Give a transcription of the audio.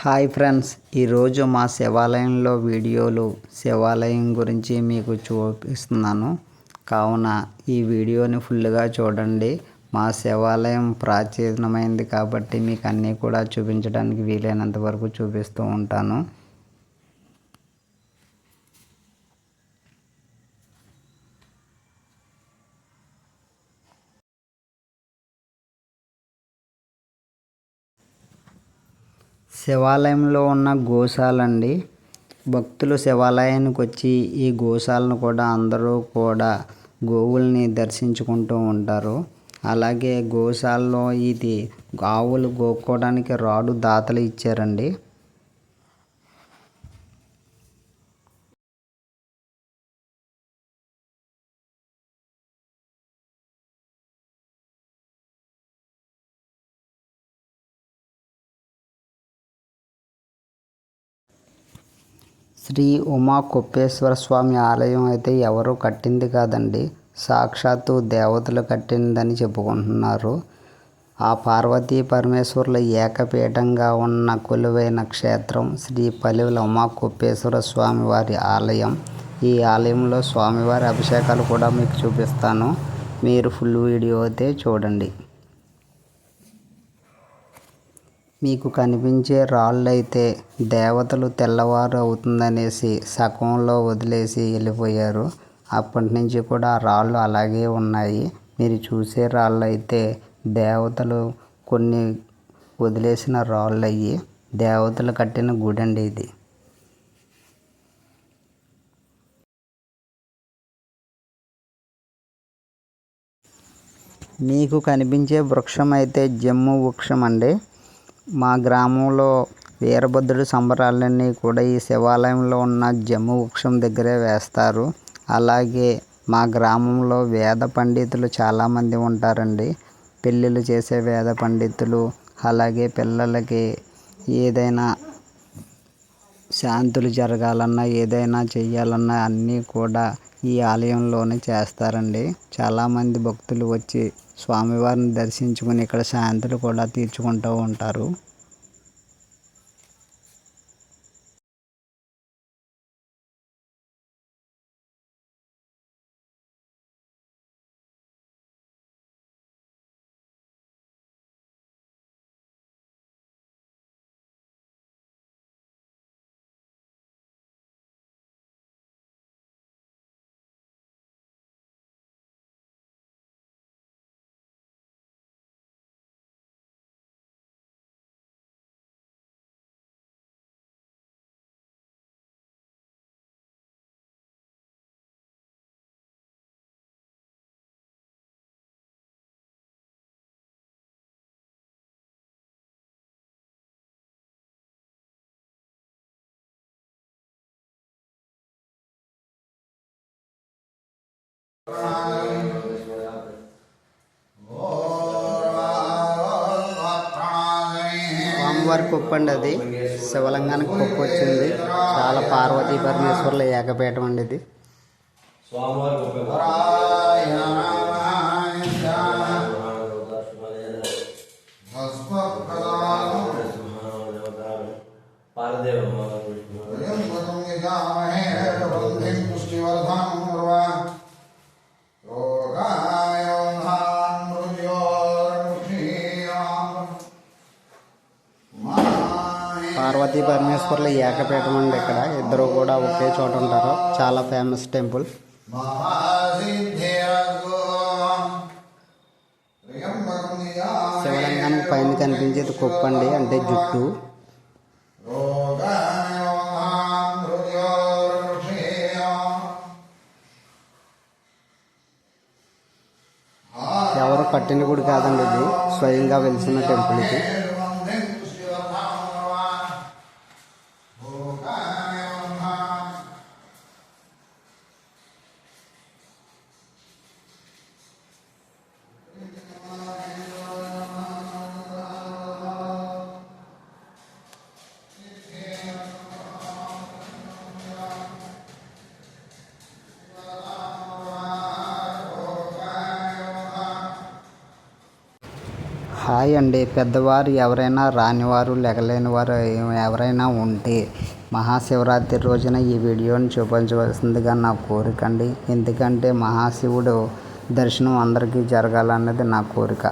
Hi friends ఈరోజు మా శివాలయంలో వీడియోలు శివాలయం గురించి మీకు చూపిస్తున్నాను. కావున ఈ వీడియోని ఫుల్గా చూడండి. మా శివాలయం ప్రాచీనమైంది కాబట్టి మీకు అన్నీ కూడా చూపించడానికి వీలైనంత వరకు చూపిస్తూ ఉంటాను. శివాలయంలో ఉన్న గోశాలండి. భక్తులు శివాలయానికి వచ్చి ఈ గోశాలను కూడా అందరూ కూడా గోవుల్ని దర్శించుకుంటూ ఉంటారు. అలాగే గోశాలలో ఇది ఆవులు గోక్కోవడానికి రాడు దాతలు ఇచ్చారండి. శ్రీ ఉమా కుప్పేశ్వర స్వామి ఆలయం అయితే ఎవరు కట్టింది కాదండి. సాక్షాత్తు దేవతలు కట్టిందని చెప్పుకుంటున్నారు. ఆ పార్వతీ పరమేశ్వరుల ఏకపీఠంగా ఉన్న కొలువైన క్షేత్రం శ్రీ పలివల ఉమా కుప్పేశ్వర స్వామి వారి ఆలయం. ఈ ఆలయంలో స్వామివారి అభిషేకాలు కూడా మీకు చూపిస్తాను. మీరు ఫుల్ వీడియో అయితే చూడండి. మీకు కనిపించే రాళ్ళు అయితే దేవతలు తెల్లవారు అవుతుందనేసి సగంలో వదిలేసి వెళ్ళిపోయారు. అప్పటి నుంచి కూడా రాళ్ళు అలాగే ఉన్నాయి. మీరు చూసే రాళ్ళు అయితే దేవతలు కొన్ని వదిలేసిన రాళ్ళు అయ్యి దేవతలు కట్టిన గుడి అండి ఇది. మీకు కనిపించే వృక్షం అయితే జమ్ము వృక్షం అండి మా గ్రామంలో వీరభద్రుడి సంబరాలన్నీ కూడా ఈ శివాలయంలో ఉన్న జమ్ము వృక్షం దగ్గరే వేస్తారు. అలాగే మా గ్రామంలో వేద పండితులు చాలామంది ఉంటారండి. పెళ్ళిళ్ళు చేసే వేద పండితులు అలాగే పిల్లలకి ఏదైనా శాంతులు జరగాలన్నా ఏదైనా చెయ్యాలన్నా అన్నీ కూడా ఈ ఆలయంలోనే చేస్తారండి. చాలామంది భక్తులు వచ్చి స్వామివారిని దర్శించుకుని ఇక్కడ శాంతులు కూడా తీర్చుకుంటూ ఉంటారు. స్వామివారి కుప్ప అండి అది. శివలింగానికి కుప్ప వచ్చింది. చాలా పార్వతీ పరమేశ్వర్ల ఏకపీఠం అండి ఇది. స్వామివారి గొప్ప పార్వతీ పరమేశ్వర్ల ఏకపీఠం అండి ఇక్కడ. ఇద్దరు కూడా ఒకే చోట ఉంటారు. చాలా ఫేమస్ టెంపుల్ శివలింగానికి పైన కనిపించేది కుప్పండి అంటే జుట్టు. ఎవరు కట్టిన గుడి కాదండి ఇది. స్వయంగా వెలిసిన టెంపుల్ ఇది. హాయ్ అండి. పెద్దవారు ఎవరైనా రానివారు లెగలేని వారు ఎవరైనా ఉంటే మహాశివరాత్రి రోజున ఈ వీడియోని చూపించవలసిందిగా నా కోరిక అండి. ఎందుకంటే మహాశివుడు దర్శనం అందరికీ జరగాలన్నది నా కోరిక.